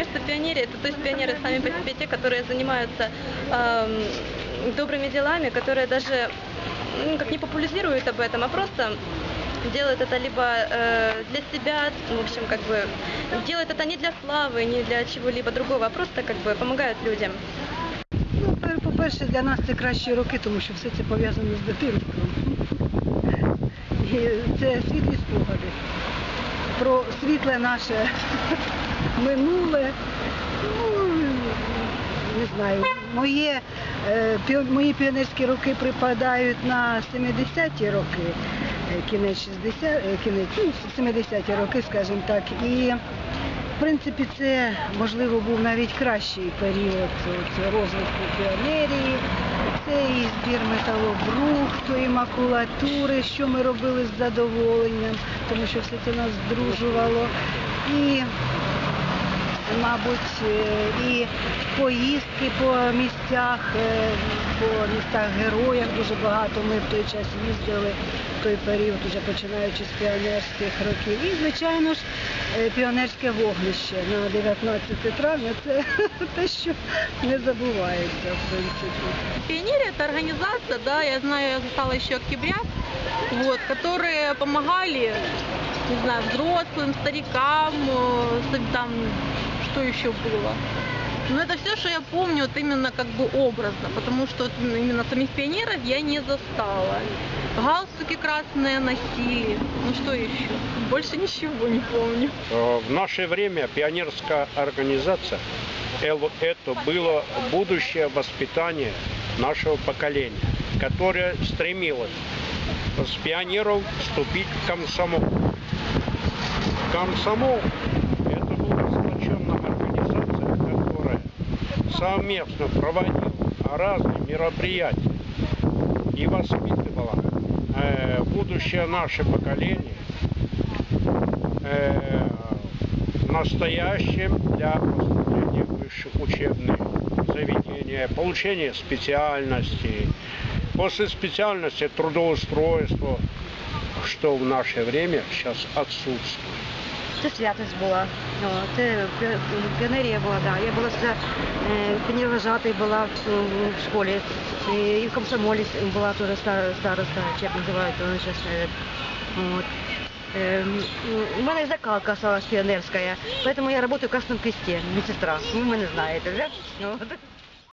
кажется, пионеры, это то есть пионеры сами по себе те, которые занимаются эм, добрыми делами, которые даже ну, как не популяризируют об этом, а просто делают это либо э, для себя, в общем, как бы делают это не для славы, не для чего-либо другого, а просто как бы помогают людям. Ну, пер- по-перше, для нас це кращі роки, тому що все це пов'язано з дитинством. І це світлі спогади про світле наше Минуле. Ну, не знаю, моє, е, мої піонерські роки припадають на 70-ті роки, е, кінець 60, е, кінець ну, 70-ті роки, скажімо так. І в принципі, це можливо був навіть кращий період розвитку піонерії. Це і збір металобрухту, і макулатури, що ми робили з задоволенням, тому що все це нас здружувало. І, мабуть, е, і поїздки по місцях, е, по містах героях дуже багато. Ми в той час їздили в той період, уже починаючи з піонерських років. І, звичайно ж, е, піонерське вогнище на 19 травня це те, що не забувається, в принципі. Пионерия это организация, да, я знаю, я застала еще октября, вот, которые помогали, не знаю, взрослым, старикам, э, с- там, что еще было. Но это все, что я помню, вот именно как бы образно, потому что вот именно самих пионеров я не застала. Галстуки красные носили, ну что еще? Больше ничего не помню. Э, В наше время пионерская организация это было будущее воспитание нашего поколения, которое стремилось с пионеров вступить в комсомол. Комсомол это была сплоченная организация, которая совместно проводила разные мероприятия и воспитывала э, будущее наше поколение э, настоящим для поступления высших учебных заведения, получения специальности, после специальности трудоустройства, что в наше время сейчас отсутствует. Це святость була. О, Це пі- піонерія була, да. Я була це, е, піонервожатий була в, в школі. І і в комсомолі була теж ста- староста, чи як називають, вони зараз. Вот. Эм, У мене закалка осталась пионерская, поэтому я работаю в Красном Кресте, медсестра. Ну, вы не знаете, да? Вот.